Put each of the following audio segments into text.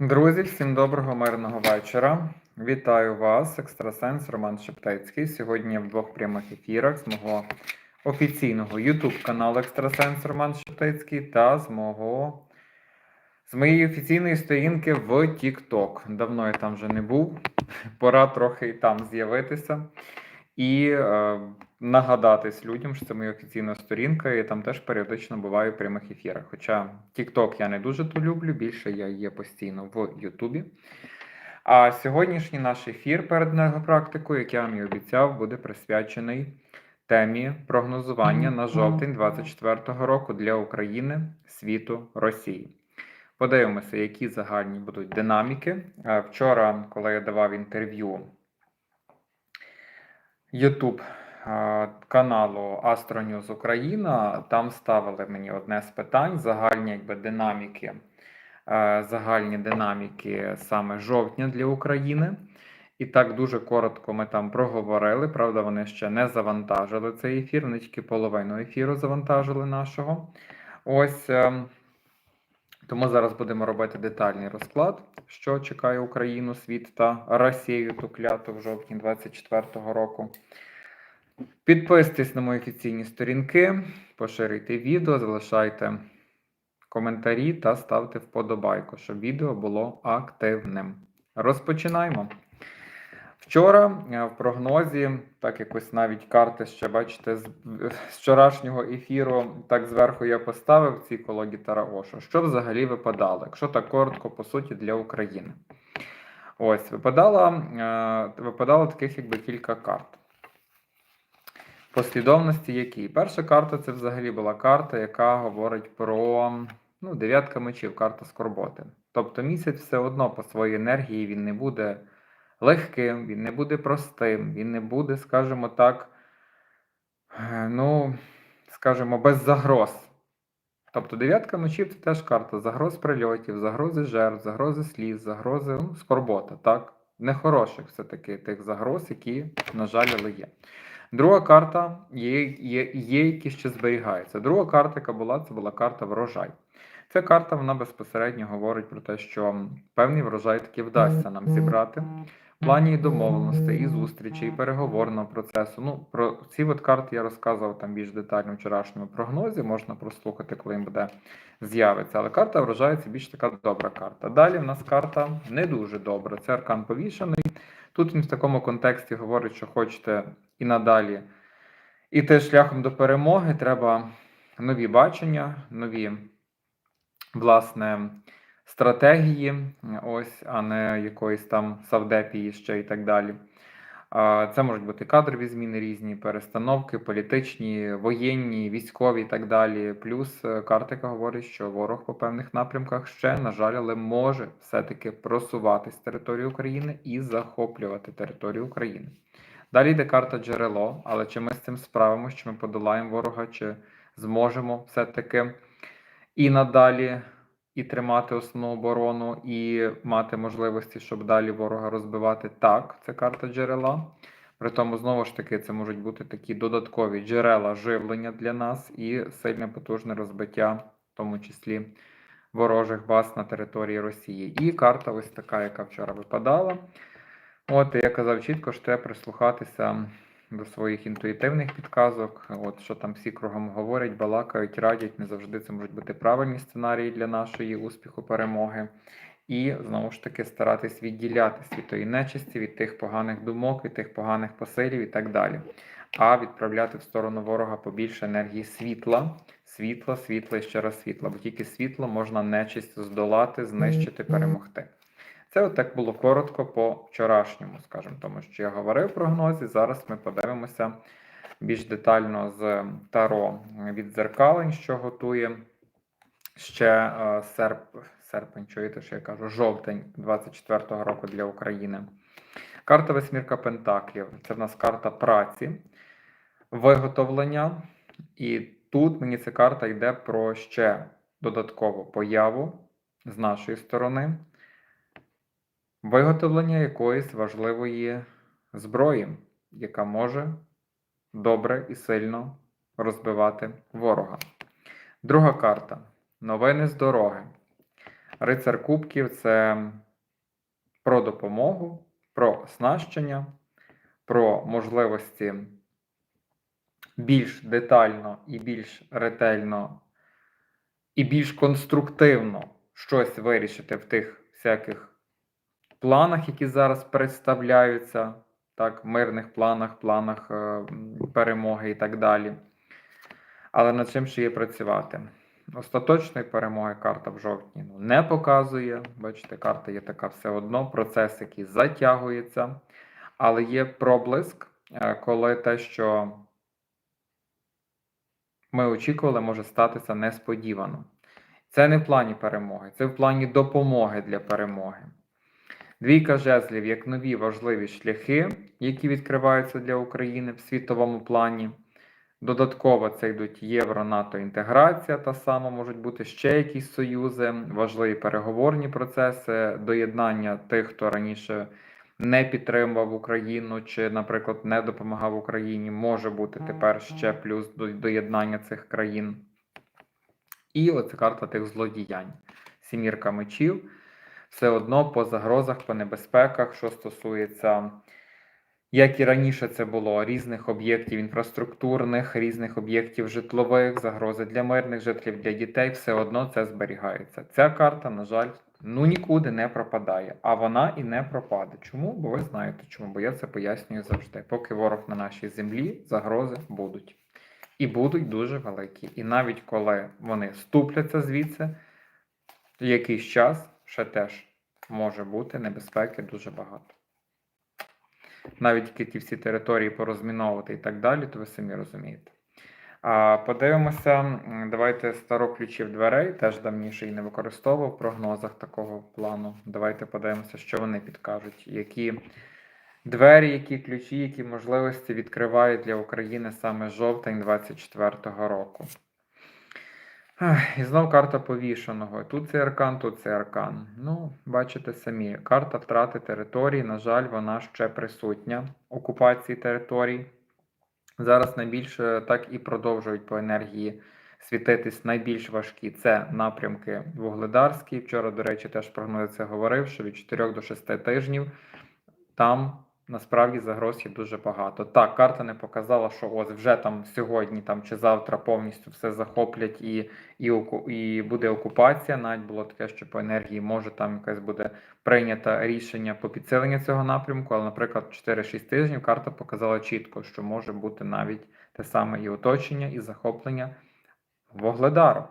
Друзі, всім доброго мирного вечора. Вітаю вас, екстрасенс Роман Шептецький. Сьогодні я в двох прямих ефірах з мого офіційного YouTube каналу Екстрасенс Роман Шептецький та з мого з моєї офіційної сторінки в TikTok. Давно я там вже не був. Пора трохи і там з'явитися. І е, нагадатись людям, що це моя офіційна сторінка, і там теж періодично буваю в прямих ефірах. Хоча TikTok я не дуже то люблю, більше я є постійно в Ютубі. А сьогоднішній наш ефір перед енергопрактикою, як я вам і обіцяв, буде присвячений темі прогнозування на жовтень 2024 року для України, світу, Росії. Подивимося, які загальні будуть динаміки. Е, Вчора, коли я давав інтерв'ю YouTube каналу Astronews Україна, там ставили мені одне з питань: загальні якби динаміки, е, загальні динаміки саме жовтня для України. І так дуже коротко ми там проговорили. Правда, вони ще не завантажили цей ефір, вони тільки половину ефіру завантажили нашого. Ось. ем, тому зараз будемо робити детальний розклад, що чекає Україну, світ та Росію ту кляту в жовтні 2024 року. Підписуйтесь на мої офіційні сторінки, поширюйте відео, залишайте коментарі та ставте вподобайку, щоб відео було активним. Розпочинаємо. Вчора е, в прогнозі, так якось навіть карти ще бачите, з, вчорашнього ефіру, так зверху я поставив в цій колоді Тараоша. Що взагалі випадало, якщо так коротко, по суті, для України. Ось, випадало, е, випадало таких якби кілька карт. Послідовності які? Перша карта це взагалі була карта, яка говорить про ну, дев'ятка мечів, карта скорботи. Тобто місяць все одно по своїй енергії він не буде легким, він не буде простим, він не буде, скажімо так, ну, скажімо, без загроз. Тобто дев'ятка мечів це теж карта загроз прильотів, загрози жертв, загрози сліз, загрози ну, скорбота, так? Нехороших все-таки тих загроз, які, на жаль, але є. Друга карта є, є, є, які ще зберігаються. Друга карта, яка була, це була карта врожай. Ця карта вона безпосередньо говорить про те, що певний врожай таки вдасться нам зібрати в плані домовленостей, і зустрічей, і переговорного процесу. Ну, про ці от карти я розказував там більш детально в вчорашньому прогнозі, можна прослухати, коли їм буде з'явиться. Але карта це більш така добра карта. Далі в нас карта не дуже добра. Це аркан повішений. Тут він в такому контексті говорить, що хочете і надалі іти шляхом до перемоги, треба нові бачення, нові, власне, стратегії, ось, а не якоїсь там савдепії ще і так далі. Це можуть бути кадрові зміни різні, перестановки, політичні, воєнні, військові і так далі. Плюс е, картика говорить, що ворог по певних напрямках ще, на жаль, але може все-таки просуватись з території України і захоплювати територію України. Далі йде карта джерело, але чи ми з цим справимося, чи ми подолаємо ворога, чи зможемо все-таки і надалі і тримати основну оборону, і мати можливості, щоб далі ворога розбивати. Так, це карта джерела. При тому, знову ж таки, це можуть бути такі додаткові джерела живлення для нас і сильне потужне розбиття, в тому числі ворожих баз на території Росії. І карта ось така, яка вчора випадала. От, я казав чітко, що треба прислухатися до своїх інтуїтивних підказок. От що там всі кругом говорять, балакають, радять. Не завжди це можуть бути правильні сценарії для нашої успіху, перемоги. І знову ж таки старатись відділяти світої нечисті від тих поганих думок, від тих поганих посилів і так далі. А відправляти в сторону ворога побільше енергії світла, світла, світла і ще раз світла. Бо тільки світло можна нечисть здолати, знищити, перемогти. Це от так було коротко по вчорашньому, скажімо, тому що я говорив прогнозі. Зараз ми подивимося більш детально з Таро від дзеркалень, що готує ще е, серп, серпень, чуєте, що я кажу, жовтень 24-го року для України. Карта Восьмірка Пентаклів. Це в нас карта праці, виготовлення. І тут мені ця карта йде про ще додаткову появу з нашої сторони. Виготовлення якоїсь важливої зброї, яка може добре і сильно розбивати ворога. Друга карта. Новини з дороги. Рицар Кубків це про допомогу, про оснащення, про можливості більш детально і більш ретельно і більш конструктивно щось вирішити в тих всяких планах, які зараз представляються, так, мирних планах, планах е, перемоги і так далі. Але над чим ще є працювати? Остаточної перемоги карта в жовтні ну, не показує. Бачите, карта є така все одно, процес, який затягується. Але є проблиск, е, коли те, що ми очікували, може статися несподівано. Це не в плані перемоги, це в плані допомоги для перемоги. Двійка жезлів як нові важливі шляхи, які відкриваються для України в світовому плані. Додатково це йдуть євро, НАТО інтеграція, та сама можуть бути ще якісь союзи, важливі переговорні процеси, доєднання тих, хто раніше не підтримував Україну чи, наприклад, не допомагав Україні, може бути тепер ще плюс до доєднання цих країн. І оце карта тих злодіянь. Сімірка мечів. Все одно по загрозах, по небезпеках, що стосується, як і раніше це було, різних об'єктів інфраструктурних, різних об'єктів житлових, загрози для мирних жителів, для дітей, все одно це зберігається. Ця карта, на жаль, ну нікуди не пропадає, а вона і не пропаде. Чому? Бо ви знаєте чому, бо я це пояснюю завжди. Поки ворог на нашій землі, загрози будуть. І будуть дуже великі. І навіть коли вони ступляться звідси, якийсь час ще теж може бути небезпеки дуже багато. Навіть які ті всі території порозміновувати і так далі, то ви самі розумієте. А, подивимося, давайте старо ключів дверей, теж давніше і не використовував в прогнозах такого плану. Давайте подивимося, що вони підкажуть, які двері, які ключі, які можливості відкривають для України саме жовтень 24-го року. І знов карта повішеного. Тут цей аркан, тут цей аркан. Ну, бачите самі, карта втрати території, на жаль, вона ще присутня окупації територій. Зараз найбільше так і продовжують по енергії світитись найбільш важкі. Це напрямки вугледарські. Вчора, до речі, теж прогнози це говорив, що від 4 до 6 тижнів там насправді загроз є дуже багато. Так, карта не показала, що ось вже там сьогодні там чи завтра повністю все захоплять і, і, і буде окупація. Навіть було таке, що по енергії може там якесь буде прийнято рішення по підсиленню цього напрямку, але, наприклад, 4-6 тижнів карта показала чітко, що може бути навіть те саме і оточення, і захоплення Вугледару.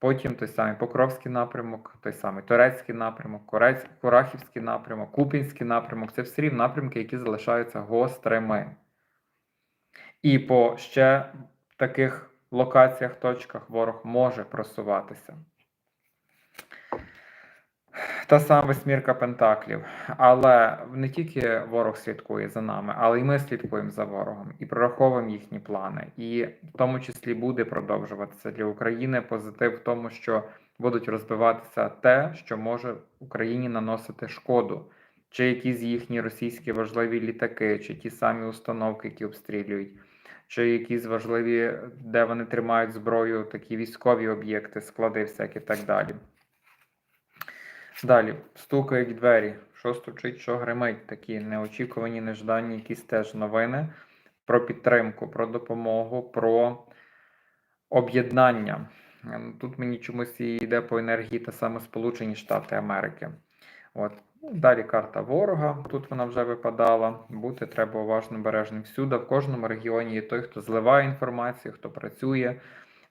Потім той самий Покровський напрямок, той самий Турецький напрямок, Корець, Курахівський напрямок, Купінський напрямок це всі рівно напрямки, які залишаються гострими. І по ще таких локаціях, точках ворог може просуватися. Та сама восьмірка Пентаклів. Але не тільки ворог слідкує за нами, але й ми слідкуємо за ворогом і прораховуємо їхні плани. І в тому числі буде продовжуватися для України позитив в тому, що будуть розбиватися те, що може Україні наносити шкоду, чи якісь їхні російські важливі літаки, чи ті самі установки, які обстрілюють, чи якісь важливі, де вони тримають зброю, такі військові об'єкти, склади всякі так далі. Далі стукають двері. Що стучить, що гримить. Такі неочікувані, неждані якісь теж новини про підтримку, про допомогу, про об'єднання. Ем, Тут мені чомусь і йде по енергії та саме Сполучені Штати Америки. От. Далі карта ворога. Тут вона вже випадала. Бути треба уважно бережним всюди. В кожному регіоні є той, хто зливає інформацію, хто працює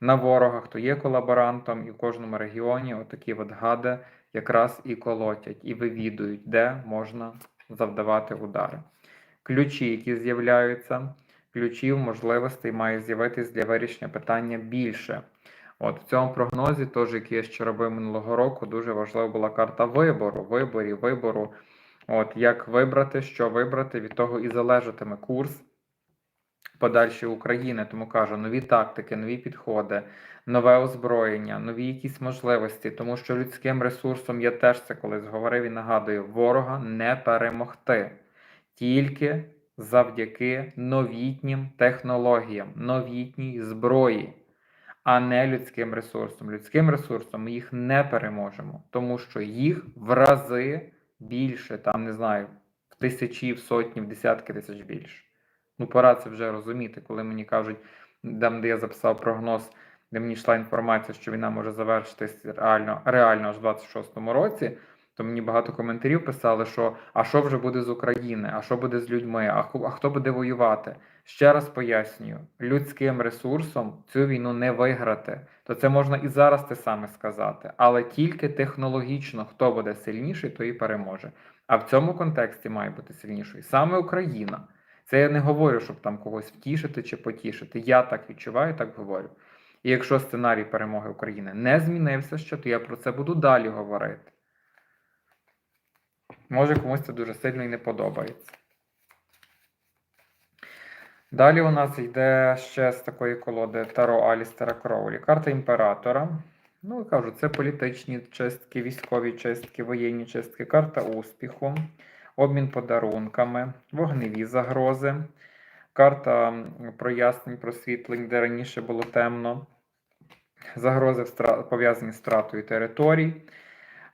на ворога, хто є колаборантом, і в кожному регіоні отакі от гади якраз і колотять, і вивідують, де можна завдавати удари. Ключі, які з'являються, ключів, можливостей має з'явитись для вирішення питання більше. От в цьому прогнозі, теж, який я ще робив минулого року, дуже важлива була карта вибору, виборів, вибору. От як вибрати, що вибрати, від того і залежатиме курс подальшої України. Тому кажу, нові тактики, нові підходи, нове озброєння, нові якісь можливості, тому що людським ресурсом я теж це колись говорив і нагадую, ворога не перемогти тільки завдяки новітнім технологіям, новітній зброї, а не людським ресурсом. Людським ресурсом ми їх не переможемо, тому що їх в рази більше, там не знаю, в тисячі, в сотні, в десятки тисяч більше. Ну, пора це вже розуміти, коли мені кажуть, там, де я записав прогноз, де мені йшла інформація, що війна може завершитись реально, реально аж в 26-му році. То мені багато коментарів писали, що а що вже буде з України, а що буде з людьми, а, а хто буде воювати? Ще раз пояснюю: людським ресурсом цю війну не виграти. То це можна і зараз те саме сказати, але тільки технологічно хто буде сильніший, той і переможе. А в цьому контексті має бути сильнішою саме Україна. Це я не говорю, щоб там когось втішити чи потішити. Я так відчуваю, так говорю. І якщо сценарій перемоги України не змінився ще, то я про це буду далі говорити. Може, комусь це дуже сильно і не подобається. Далі у нас йде ще з такої колоди Таро Алістера Кроулі. Карта імператора. Ну, я кажу, це політичні чистки, військові чистки, воєнні чистки, карта успіху, обмін подарунками, вогневі загрози, карта прояснень, просвітлень, де раніше було темно, загрози пов'язані з втратою територій.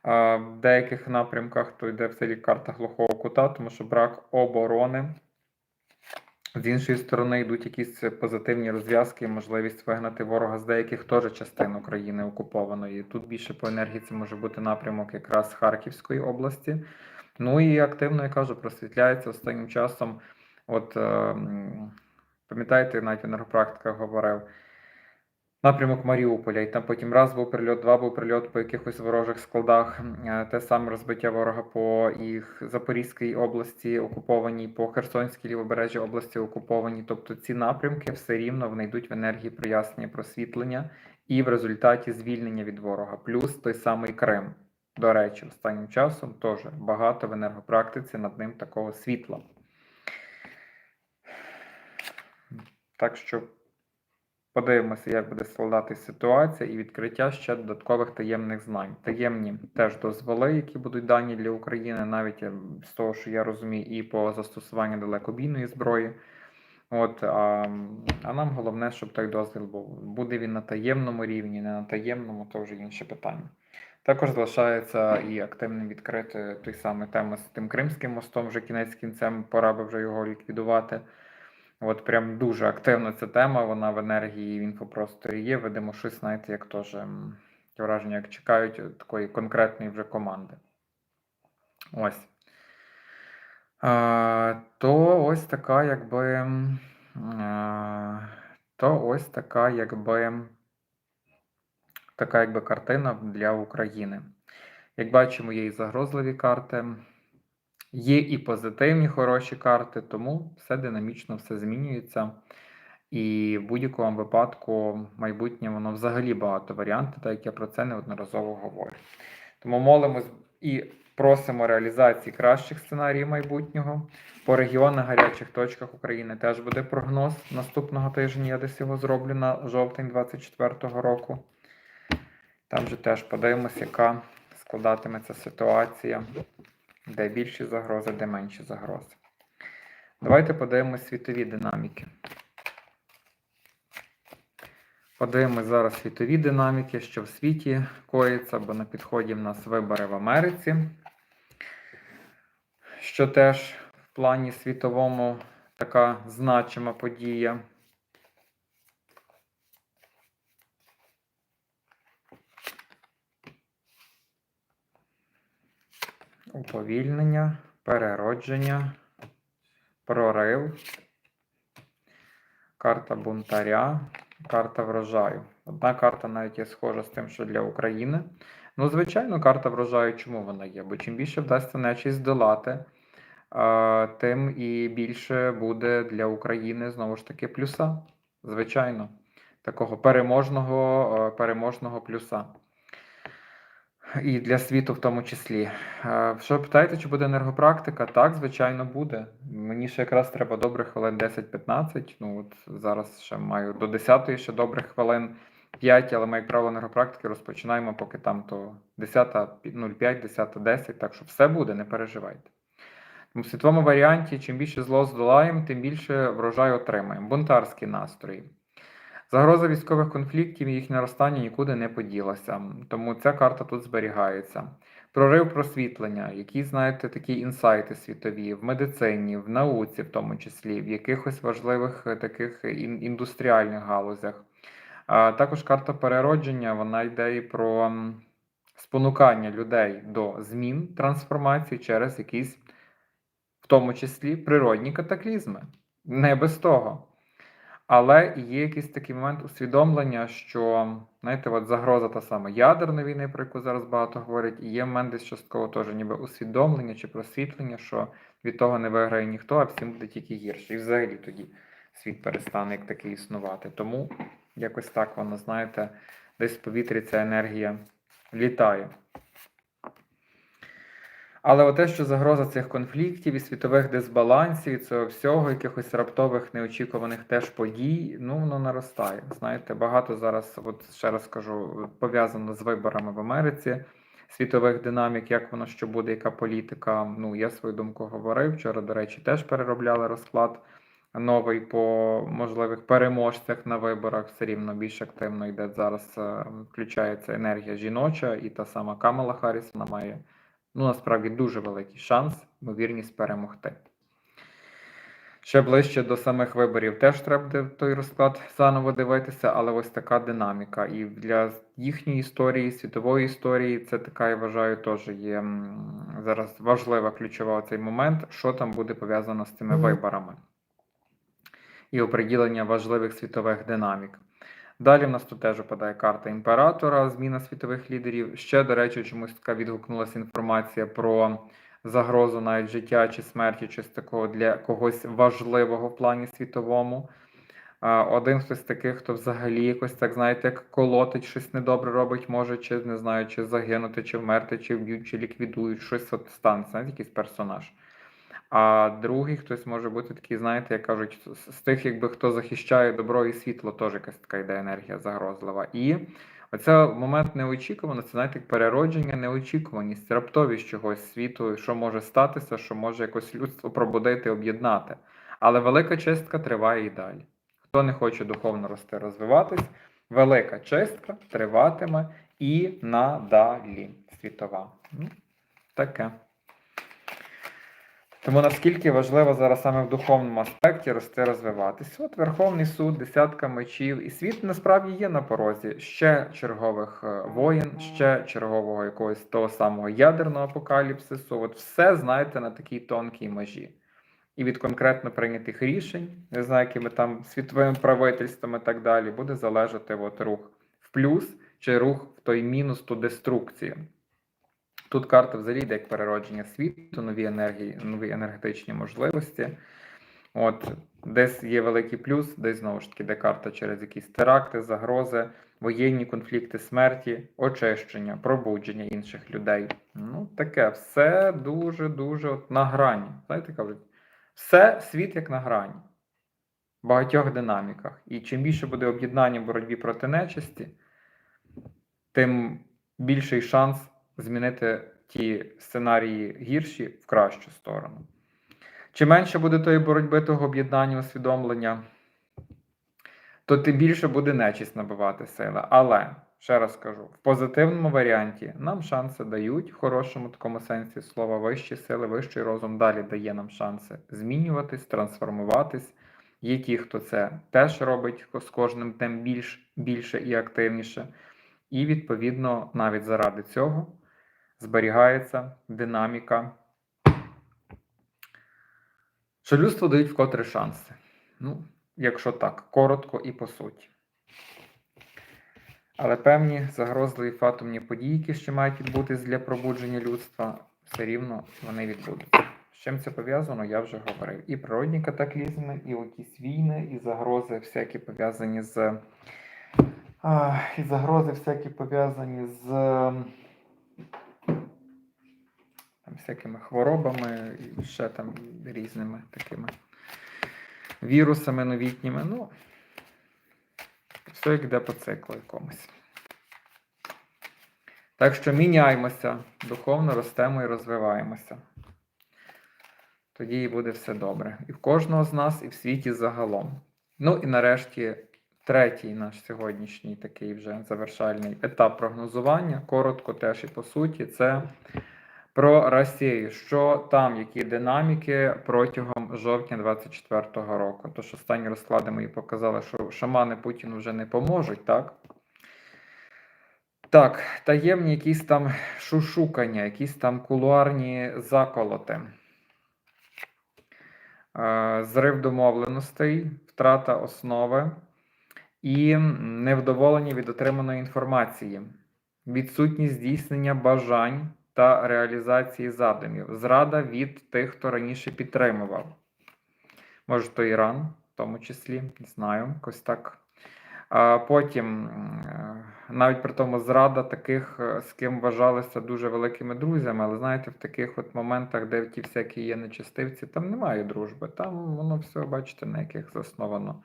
В деяких напрямках то йде в селі карта глухого кута, тому що брак оборони. З іншої сторони йдуть якісь позитивні розв'язки, можливість вигнати ворога з деяких теж частин України окупованої. Тут більше по енергії це може бути напрямок якраз Харківської області. Ну і активно, я кажу, просвітляється останнім часом. От е, пам'ятаєте, навіть в енергопрактиках говорив, напрямок Маріуполя, і там потім раз був прильот, два був прильот по якихось ворожих складах, е, те саме розбиття ворога по їх Запорізькій області окупованій, по Херсонській лівобережжі області окупованій. Тобто ці напрямки все рівно вони йдуть в енергії прояснення, просвітлення і в результаті звільнення від ворога. Плюс той самий Крим. До речі, останнім часом теж багато в енергопрактиці над ним такого світла. Так що Подивимося, як буде складатись ситуація і відкриття ще додаткових таємних знань. Таємні теж дозволи, які будуть дані для України, навіть е, з того, що я розумію, і по застосуванню далекобійної зброї. От, а, а нам головне, щоб той дозвіл був. Буде він на таємному рівні, не на таємному, то вже інше питання. Також залишається і активним відкрити той самий тема з тим Кримським мостом, вже кінець кінцем, пора би вже його ліквідувати. От прям дуже активна ця тема, вона в енергії в інфопросторі є. Видимо, щось, знаєте, як теж враження, як чекають е, такої конкретної вже команди. Ось. А, то ось така, якби. а, то ось така, якби. Така, якби картина для України. Як бачимо, є і загрозливі карти. Є і позитивні хороші карти, тому все динамічно, все змінюється. І в будь-якому випадку майбутнє воно взагалі багато варіантів, так як я про це неодноразово говорю. Тому молимось і просимо реалізації кращих сценаріїв майбутнього. По регіонах гарячих точках України теж буде прогноз наступного тижня. Я десь його зроблю на жовтень 2024 року. Там же теж подивимося, яка складатиметься ситуація де більші загрози, де менші загрози. Давайте подивимось світові динаміки. Подивимось зараз світові динаміки, що в світі коїться, бо на підході в нас вибори в Америці, що теж в плані світовому така значима подія. Уповільнення, переродження, прорив, карта бунтаря, карта врожаю. Одна карта навіть є схожа з тим, що для України. Ну, звичайно, карта врожаю, чому вона є? Бо чим більше вдасться нечість здолати, тим і більше буде для України знову ж таки плюса. Звичайно, такого переможного, е, переможного плюса. І для світу в тому числі. Що питаєте, чи буде енергопрактика? Так, звичайно, буде. Мені ще якраз треба добрих хвилин 10-15. Ну от зараз ще маю до 10 ще добрих хвилин 5, але ми, як правило, енергопрактики розпочинаємо, поки там то 10.05, 10.10, так що все буде, не переживайте. Тому в світлому варіанті, чим більше зло здолаємо, тим більше врожай отримаємо. Бунтарські настрої. Загроза військових конфліктів і їх наростання нікуди не поділася, тому ця карта тут зберігається. Прорив просвітлення, які, знаєте, такі інсайти світові в медицині, в науці, в тому числі, в якихось важливих е, таких індустріальних галузях. Також карта переродження, вона йде і про спонукання людей до змін, трансформації через якісь, в тому числі, природні катаклізми. Не без того. Але є якийсь такий момент усвідомлення, що, знаєте, от загроза та сама ядерної війни, про яку зараз багато говорять, і є момент десь частково теж ніби усвідомлення чи просвітлення, що від того не виграє ніхто, а всім буде тільки гірше. І взагалі тоді світ перестане як такий існувати. Тому якось так воно, знаєте, десь в повітрі ця енергія літає. Але те, що загроза цих конфліктів і світових дисбалансів, і цього всього, якихось раптових неочікуваних теж подій, ну воно наростає. Знаєте, багато зараз, от ще раз кажу, пов'язано з виборами в Америці, світових динамік, як воно що буде, яка політика. Ну, я свою думку говорив. Вчора, до речі, теж переробляли розклад новий по можливих переможцях на виборах. Все рівно більш активно йде зараз. е, Включається енергія жіноча, і та сама Камала Харріс, вона має ну, насправді дуже великий шанс, ймовірність перемогти. Ще ближче до самих виборів теж треба буде той розклад заново дивитися, але ось така динаміка. І для їхньої історії, світової історії, це така, я вважаю, теж є зараз важлива ключова цей момент, що там буде пов'язано з цими Мгм. виборами і оприділення важливих світових динамік. Далі в нас тут теж опадає карта імператора, зміна світових лідерів. Ще, до речі, чомусь така відгукнулася інформація про загрозу навіть життя чи смерті, чи такого для когось важливого в плані світовому. Один хтось таких, хто взагалі якось так, знаєте, як колотить, щось недобре робить, може, чи не знаю, чи загинути, чи вмерти, чи вб'ють, чи ліквідують, щось от станеться, якийсь персонаж. А другий хтось може бути такий, знаєте, як кажуть, з тих, якби хто захищає добро і світло, теж якась така йде енергія загрозлива. І оце момент неочікуваності, знаєте, як переродження, неочікуваність, раптовість чогось світу, що може статися, що може якось людство пробудити, об'єднати. Але велика чистка триває і далі. Хто не хоче духовно рости, розвиватись, велика чистка триватиме і надалі світова. Ну, таке. Тому наскільки важливо зараз саме в духовному аспекті рости, розвиватись. От Верховний суд, десятка мечів, і світ насправді є на порозі ще чергових е, воїн, ще чергового якогось того самого ядерного апокаліпсису. От все знаєте на такій тонкій межі. І від конкретно прийнятих рішень, не знаю, якими там світовими правительствами і так далі, буде залежати от рух в плюс чи рух в той мінус, ту деструкцію. Тут карта взагалі йде як переродження світу, нові енергії, нові енергетичні можливості. От, десь є великий плюс, десь знову ж таки, де карта через якісь теракти, загрози, воєнні конфлікти, смерті, очищення, пробудження інших людей. Ну, таке все дуже-дуже на грані. Знаєте, кажуть, все світ як на грані. В багатьох динаміках. І чим більше буде об'єднання в боротьбі проти нечисті, тим більший шанс змінити ті сценарії гірші в кращу сторону. Чим менше буде тої боротьби, того об'єднання, усвідомлення, то тим більше буде нечисть набивати сили. Але, ще раз кажу, в позитивному варіанті нам шанси дають, в хорошому такому сенсі слова, вищі сили, вищий розум далі дає нам шанси змінюватись, трансформуватись. Є ті, хто це теж робить з кожним тим більш, більше і активніше. І, відповідно, навіть заради цього зберігається динаміка, що людству дають вкотре шанси. Ну, якщо так, коротко і по суті. Але певні загрозливі фатумні події, які ще мають відбутись для пробудження людства, все рівно вони відбудуться. З чим це пов'язано, я вже говорив. І природні катаклізми, і якісь війни, і загрози, всякі пов'язані з. А, і загрози всякі пов'язані з всякими хворобами і ще там різними такими вірусами новітніми. Ну, все йде по циклу якомусь. Так що міняємося, духовно ростемо і розвиваємося. Тоді і буде все добре. І в кожного з нас, і в світі загалом. Ну і нарешті третій наш сьогоднішній такий вже завершальний етап прогнозування. Коротко теж і по суті, це про Росію. Що там, які динаміки протягом жовтня 24-го року? Тож останні розклади мої показали, що шамани Путіну вже не поможуть, так? Так, таємні якісь там шушукання, якісь там кулуарні заколоти. Е, Зрив домовленостей, втрата основи і невдоволення від отриманої інформації, відсутність здійснення бажань та реалізації задумів, зрада від тих, хто раніше підтримував. Може, то Іран, в тому числі, не знаю, якось так. А потім, навіть при тому, зрада таких, е, з ким вважалися дуже великими друзями, але знаєте, в таких от моментах, де ті всякі є нечистивці, там немає дружби. Там воно все, бачите, на яких засновано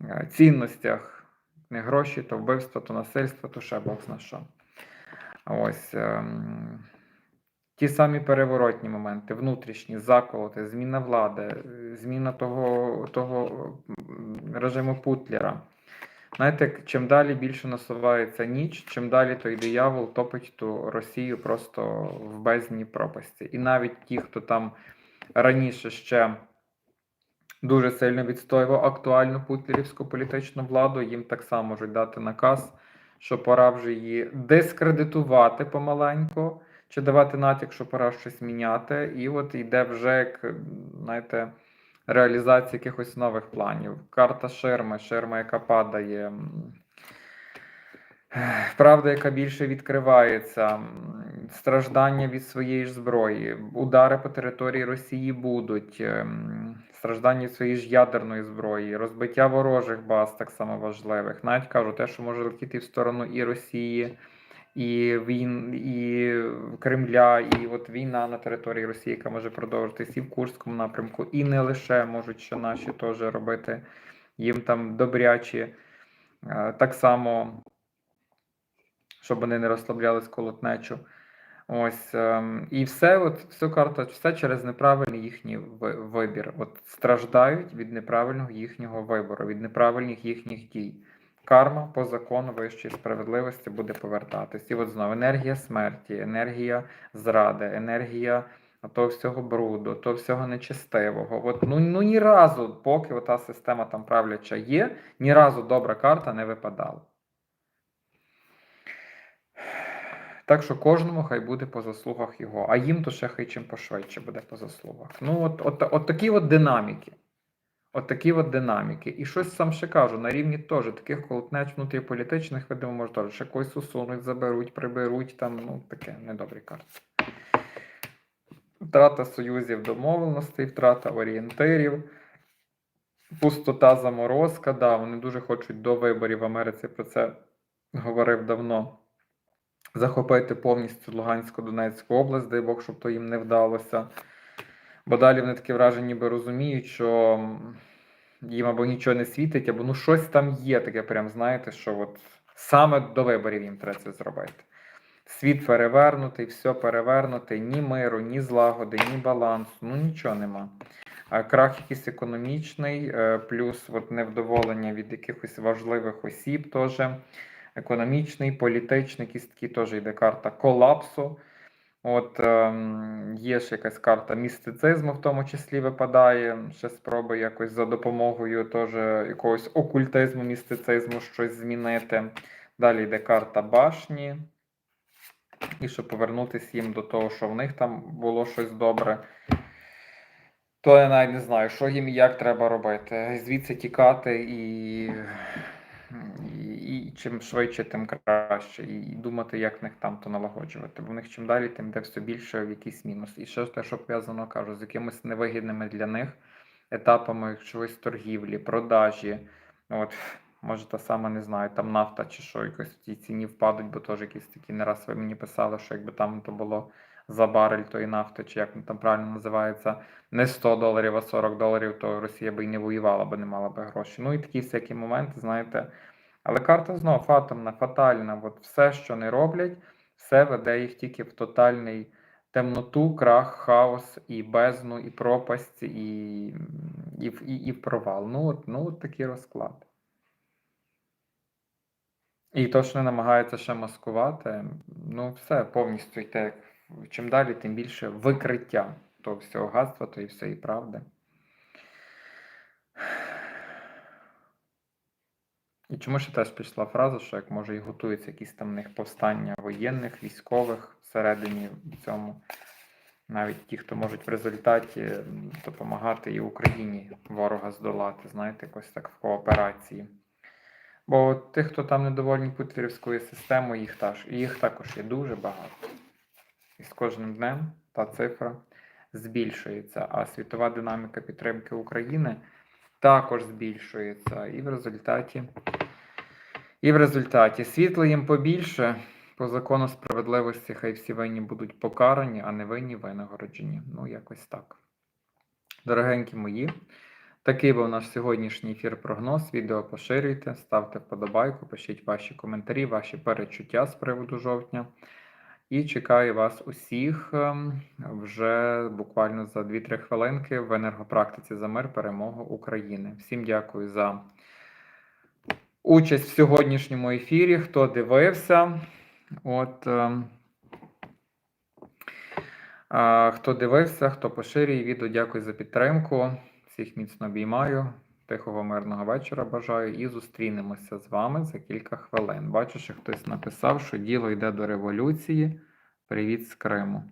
е, цінностях. Не гроші, то вбивство, то насильство, то ще Бог зна що. Ось. ем, Ті самі переворотні моменти, внутрішні, заколоти, зміна влади, е, зміна того, того режиму Путлера. Знаєте, чим далі більше насувається ніч, чим далі той диявол топить ту Росію просто в бездні пропасті. І навіть ті, хто там раніше ще дуже сильно відстоював актуальну путлерівську політичну владу, їм так само можуть дати наказ, що пора вже її дискредитувати помаленьку, чи давати натяк, що пора щось міняти. І от йде вже як, знаєте, реалізація якихось нових планів. Карта ширми, ширма, яка падає. Правда, яка більше відкривається, страждання від своєї ж зброї, удари по території Росії будуть, ем, страждання від своєї ж ядерної зброї, розбиття ворожих баз так само важливих. Навіть кажу, те, що може летіти в сторону і Росії, і він, і Кремля, і от війна на території Росії, яка може продовжитись і в Курському напрямку, і не лише можуть ще наші теж робити їм там добрячі. Е, Так само щоб вони не розслаблялись колотнечу. Ось ем, і все, от всю карту, все через неправильний їхній вибір. От страждають від неправильного їхнього вибору, від неправильних їхніх дій. Карма по закону вищої справедливості буде повертатись. І от знову енергія смерті, енергія зради, енергія того всього бруду, того всього нечистивого. От, ну, ну ні разу, поки ота система там правляча є, ні разу добра карта не випадала. Так що кожному хай буде по заслугах його, а їм то ще хай чим пошвидше буде по заслугах. Ну, от, от, от такі от динаміки. От такі от динаміки. І щось сам ще кажу, на рівні теж таких колотнеч внутріполітичних, видимо, може теж ще когось усунуть, заберуть, приберуть, там, ну, таке недобрі карти. Втрата союзів домовленостей, втрата орієнтирів, пустота заморозка. Да, вони дуже хочуть до виборів в Америці про це говорив давно захопити повністю Луганську Донецьку область, дай Бог, щоб то їм не вдалося. Бо далі вони таке враження, ніби розуміють, що їм або нічого не світить, або ну щось там є, таке, прям знаєте, що от саме до виборів їм треба це зробити. Світ перевернутий, все перевернутий, ні миру, ні злагоди, ні балансу, ну нічого нема. Крах якийсь економічний, е, плюс от невдоволення від якихось важливих осіб теж економічний, політичний, якісь такі теж йде карта колапсу. От ем, є ще якась карта містицизму, в тому числі випадає. Ще спроби якось за допомогою теж якогось окультизму, містицизму щось змінити. Далі йде карта башні. І щоб повернутися їм до того, що в них там було щось добре. То я навіть не знаю, що їм і як треба робити. Звідси тікати і, і, чим швидше, тим краще. І думати, як в них там то налагоджувати. Бо в них чим далі, тим де все більше в якийсь мінус. І ще те, що пов'язано, кажу, з якимись невигідними для них етапами чогось торгівлі, продажі. От, може, та сама, не знаю, там нафта чи що, якось в тій ціні впадуть, бо теж якісь такі не раз ви мені писали, що якби там то було за барель тої нафти, чи як там правильно називається, не 100 доларів, а 40 доларів, то Росія би і не воювала, бо не мала би грошей. Ну і такі всякі моменти, знаєте. Але карта знову фатомна, фатальна. От все, що не роблять, все веде їх тільки в тотальний темноту, крах, хаос, і бездну, і пропасть, і, і, і, і провал. Ну, от, ну, от такий розклад. І то, що не намагається ще маскувати, ну все повністю йде. як- Чим далі, тим більше викриття того всього гадства, тої всієї правди. І чому ще теж пішла фраза, що як може і готуються якісь там них повстання воєнних, військових всередині в цьому, навіть ті, хто можуть в результаті допомагати і Україні ворога здолати, знаєте, якось так в кооперації. Бо тих, хто там недовольні путлерівською системою, їх, їх також є дуже багато. І з кожним днем та цифра збільшується, а світова динаміка підтримки України також збільшується. І в результаті, і в результаті світла їм побільше. По закону справедливості хай всі винні будуть покарані, а не винні винагороджені. Ну, якось так. Дорогенькі мої, такий був наш сьогоднішній ефір прогноз. Відео поширюйте, ставте вподобайку, пишіть ваші коментарі, ваші перечуття з приводу жовтня. І чекаю вас усіх ем, вже буквально за 2-3 хвилинки в енергопрактиці за мир перемогу України. Всім дякую за участь в сьогоднішньому ефірі. Хто дивився? От, ем, хто дивився, хто поширює відео, дякую за підтримку. Всіх міцно обіймаю. Тихого мирного вечора бажаю і зустрінемося з вами за кілька хвилин. Бачу, що хтось написав, що діло йде до революції. Привіт з Криму.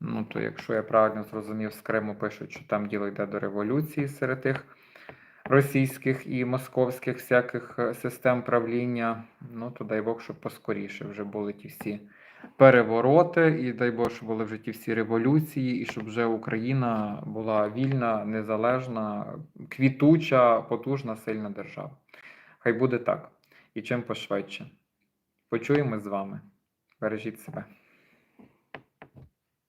Ну, то якщо я правильно зрозумів, з Криму пишуть, що там діло йде до революції серед тих російських і московських всяких е, систем правління, ну то дай Бог, щоб поскоріше вже були ті всі перевороти, і дай Боже, щоб були в житті всі революції, і щоб вже Україна була вільна, незалежна, квітуча, потужна, сильна держава. Хай буде так. І чим пошвидше. Почуємо з вами. Бережіть себе.